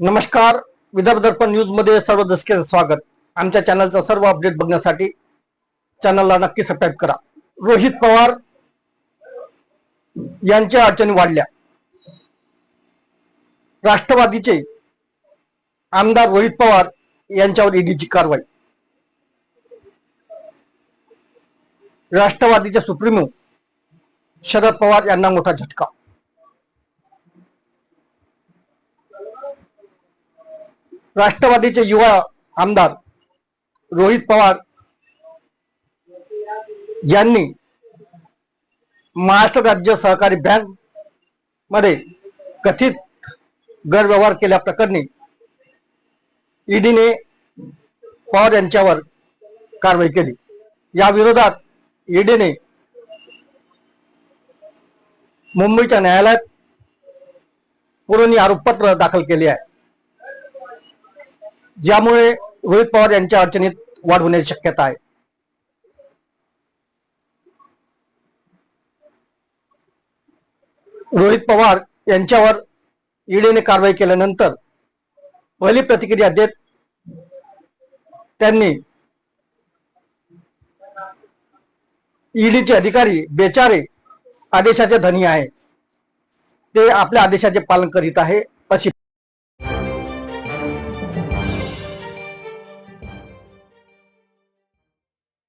नमस्कार विदर्भ दर्पण न्यूजमध्ये सर्व दर्शकांचं स्वागत. आमच्या चॅनलचा सर्व अपडेट बघण्यासाठी चॅनलला नक्की सबस्क्राईब करा. रोहित पवार यांच्या अडचणी वाढल्या. राष्ट्रवादीचे आमदार रोहित पवार यांच्यावर ईडीची कारवाई. राष्ट्रवादीचे सुप्रीमो शरद पवार यांना मोठा झटका. राष्ट्रवादीचे युवा आमदार रोहित पवार यांनी महाराष्ट्र राज्य सहकारी बँकमध्ये कथित गैरव्यवहार केल्याप्रकरणी ईडीने पवार यांच्यावर कारवाई केली. या विरोधात ईडीने मुंबईच्या न्यायालयात पुरवणी आरोपपत्र दाखल केले आहे. ज्यामुळे रोहित पवार यांच्या अडचणीत वाढ होण्याची शक्यता आहे. रोहित पवार यांच्यावर ईडीने कारवाई केल्यानंतर पहिली प्रतिक्रिया देत त्यांनी ईडीचे अधिकारी बेचारे आदेशाचे धनी आहे. ते आपल्या आदेशाचे पालन करीत आहे.